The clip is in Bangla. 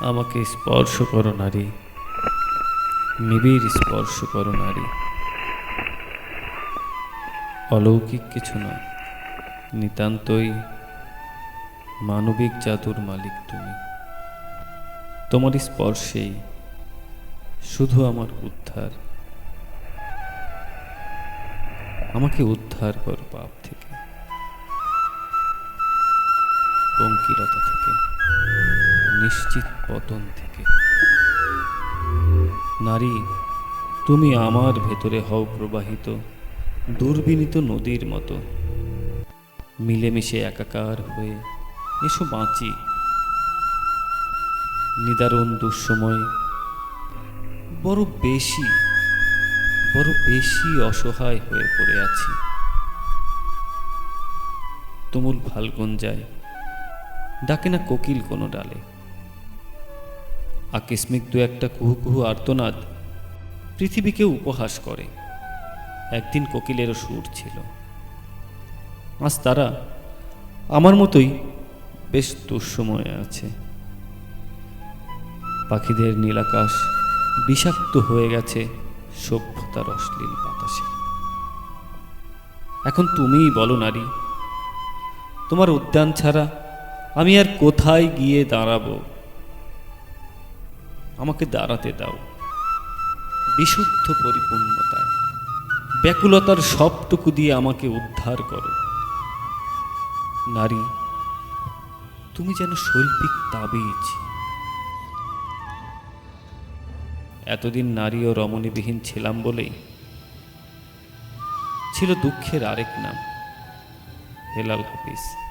আমাকে স্পর্শ করো নারী। নিবিড় স্পর্শ করো নারী। অলৌকিক কিছু নয় নিতান্তই মানবিক জাদুর মালিক তুমি। তোমার স্পর্শেই শুধু আমার উদ্ধার। আমাকে উদ্ধার করো পাপ থেকে, পঙ্কিলতা থেকে। নিশ্চিত পতন থেকে। নারী, তুমি আমার ভেতরে হও প্রবাহিত দুর্বিনীত নদীর মতো। মিলেমিশে একাকার হয়ে এসো বাঁচি। নিদারুণ দুঃসময়, বড় বেশি বড় বেশি অসহায় হয়ে পড়ে আছি। তুমুল ফাল্গুন যায়, ডাকে না কোকিল কোনো ডালে। আকস্মিক দু একটা কুহু কুহু আর্তনাদ পৃথিবীকে উপহাস করে। একদিন কোকিলেরও সুর ছিল। আজ তারা আমার মতোই বেশ দুঃসময়ে আছে। পাখিদের নীলাকাশ বিষাক্ত হয়ে গেছে সভ্যতার অশ্লীল বাতাসে। এখন তুমিই বলো নারী, তোমার উদ্যান ছাড়া আমি আর কোথায় গিয়ে দাঁড়াবো? আমাকে দাঁড়াতে দাও। বিশুদ্ধ পরিপূর্ণতায়। ব্যাকুলতার সবটুকু দিয়ে আমাকে উদ্ধার করো। নারী, তুমি যেন শৈল্পিক তাবিজ। এতদিন নারী ও রমণীবিহীন ছিলাম বলেই ছিল দুঃখের আরেক নাম, হেলাল হাফিজ।